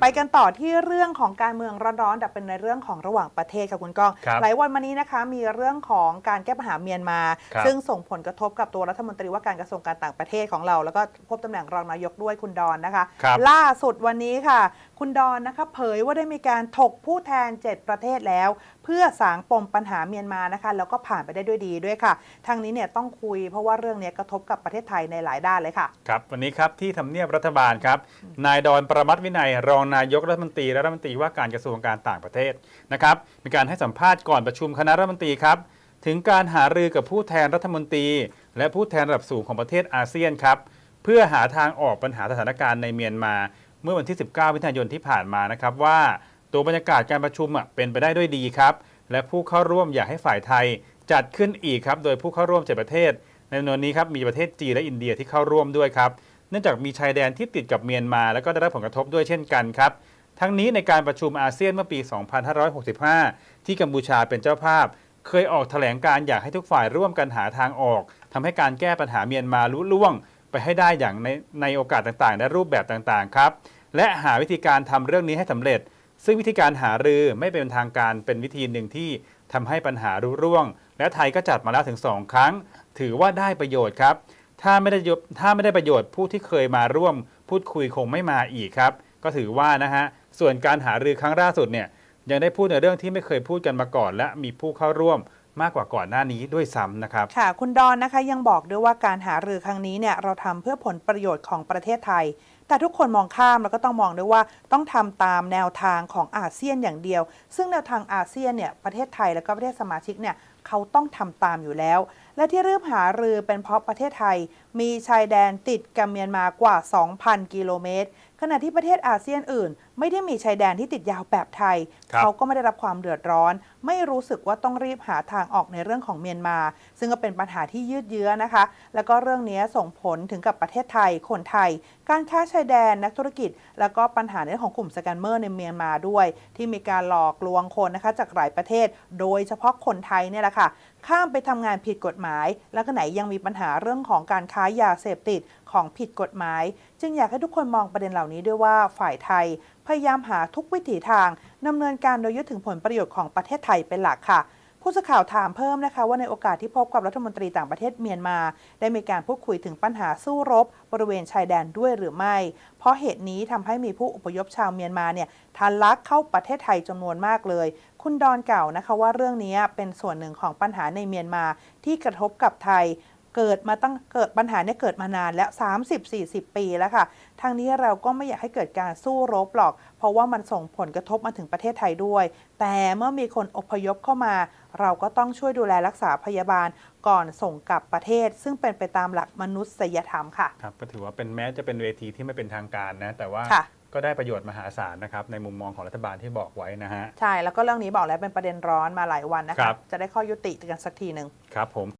ไปกันต่อที่เรื่องของการเมืองร้อนๆแต่เป็นในเรื่องของระหว่างประเทศค่ะคุณก้องครับหลายวันมานี้นะคะมีเรื่องของการแก้ปัญหาเมียนมาครับซึ่งส่งผลกระทบกับตัวรัฐมนตรีว่าการกระทรวงการต่างประเทศของเรา แล้วก็พบตำแหน่งรองนายกด้วยคุณดอนนะคะครับล่าสุดวันนี้ค่ะ คุณดอนนะคะเผยว่าได้มีการถกผู้แทน 7 ประเทศแล้ว เพื่อสางปมปัญหาเมียนมานะคะแล้วก็ผ่านไปได้ด้วยดีด้วยค่ะทางนี้เนี่ยต้องคุยเพราะว่าเรื่องนี้กระทบกับประเทศไทยในหลายด้านเลยค่ะครับวันนี้ครับที่ทำเนียบรัฐบาลครับนายดอนประมัติวินัย รองนายกรัฐมนตรีและรัฐมนตรีว่าการกระทรวงการต่างประเทศนะครับมีการให้สัมภาษณ์ก่อนประชุมคณะรัฐมนตรีครับถึงการหารือกับผู้แทนรัฐมนตรี และผู้แทนระดับสูงของประเทศอาเซียนครับเพื่อหาทางออกปัญหาสถานการณ์ในเมียนมา เมื่อวันที่ 19มิถุนายนที่ผ่านมานะครับว่าตัวบรรยากาศการประชุมเป็นไปได้ด้วยดีครับ และผู้เข้าร่วมอยากให้ฝ่ายไทยจัดขึ้นอีกครับ โดยผู้เข้าร่วมเจ็ดประเทศ ในจำนวนนี้ครับมีประเทศจีนและอินเดียที่เข้าร่วมด้วยครับ เนื่องจากมีชายแดนที่ติดกับเมียนมา และก็ได้รับผลกระทบด้วยเช่นกันครับ ทั้งนี้ในการประชุมอาเซียนเมื่อปี 2565 ที่กัมพูชาเป็นเจ้าภาพ เคยออกแถลงการอยากให้ทุกฝ่ายร่วมกันหาทางออกทำให้การแก้ปัญหาเมียนมาลุล่วง ไปให้ได้อย่างในในโอกาสต่างๆ และรูปแบบต่างๆ ครับ และหาวิธีการทำเรื่องนี้ให้สำเร็จ ซึ่งวิธีการหารือไม่เป็นทางการเป็นวิธีหนึ่งที่ทำให้ปัญหารุ่ร่วง และไทยก็จัดมาแล้วถึง 2 ครั้ง ถือว่าได้ประโยชน์ครับ ถ้าไม่ได้ถ้าไม่ได้ประโยชน์ผู้ที่เคยมาร่วม พูดคุยคงไม่มาอีกครับ ก็ถือว่านะฮะส่วนการหารือครั้งล่าสุดเนี่ยยังได้พูดในเรื่องที่ไม่เคยพูดกันมาก่อน และมีผู้เข้าร่วมมากกว่าก่อนหน้านี้ด้วยซ้ำนะครับ ค่ะ คุณดอนนะคะยังบอกด้วยว่าการหารือครั้งนี้เนี่ยเราทำเพื่อผลประโยชน์ของประเทศไทย แต่ทุกคนมองข้ามแล้วก็ต้องมองด้วยว่าต้องทำตามแนวทางของอาเซียนอย่างเดียว ซึ่งแนวทางอาเซียนเนี่ยประเทศไทยแล้วก็ประเทศสมาชิกเนี่ยเขาต้องทำตามอยู่แล้ว และที่เริ่มหารือเป็นเพราะประเทศไทย มีชายแดนติดกับเมียนมากว่า 2,000 กิโลเมตรขณะที่ประเทศอาเซียนอื่น ไม่ได้มีชายแดนที่ติดยาวแบบไทยครับเขาก็ไม่ได้รับความเดือดร้อน ไม่รู้สึกว่าต้องรีบหาทางออกในเรื่องของเมียนมา ซึ่งก็เป็นปัญหาที่ยืดเยื้อนะคะ แล้วก็เรื่องนี้ส่งผลถึงกับประเทศไทย คนไทย การค้าชายแดนนักธุรกิจ แล้วก็ปัญหาในเรื่องของกลุ่มสแกมเมอร์ในเมียนมาด้วย ที่มีการหลอกลวงคนนะคะจากหลายประเทศ โดยเฉพาะคนไทยเนี่ยแหละค่ะข้ามไปทำงานผิดกฎหมาย แล้วก็ไหนยังมีปัญหาเรื่องของการค้ายาเสพติดของผิดกฎหมาย จึงอยากให้ทุกคนมองประเด็นเหล่านี้ด้วยว่าฝ่ายไทยพยายามหาทุกวิถีทางดำเนินการโดยยึดถึงผลประโยชน์ของประเทศไทยเป็นหลักค่ะ ผู้สื่อข่าวถามเพิ่มนะคะว่าในโอกาสที่พบกับรัฐมนตรีต่างประเทศเมียนมา ได้มีการพูดคุยถึงปัญหาสู้รบ บริเวณชายแดนด้วยหรือไม่ เพราะเหตุนี้ทำให้มีผู้อพยพชาวเมียนมาเนี่ยทะลักเข้าประเทศไทยจำนวนมากเลย คุณดอนเก่านะคะว่าเรื่องนี้เป็นส่วนหนึ่งของปัญหาในเมียนมาที่กระทบกับไทย เกิดมาตั้งเกิดปัญหาเนี่ยเกิดมานานแล้ว 30-40 ปีแล้วค่ะ ทางนี้เราก็ไม่อยากให้เกิดการสู้รบหรอก เพราะว่ามันส่งผลกระทบมาถึงประเทศไทยด้วย แต่เมื่อมีคนอพยพเข้ามา เราก็ต้องช่วยดูแลรักษาพยาบาลก่อนส่งกลับประเทศ ซึ่งเป็นไปตามหลักมนุษยธรรมค่ะ ครับก็ถือว่าเป็นแม้จะเป็นเวทีที่ไม่เป็นทางการนะ แต่ว่าค่ะก็ได้ประโยชน์มหาศาลนะครับในมุมมองของรัฐบาลที่บอกไว้นะฮะ ใช่ แล้วก็เรื่องนี้บอกแล้วเป็นประเด็นร้อนมาหลายวันนะครัคะบจะได้ข้อยุติกันสักทีหนึ่งครับผม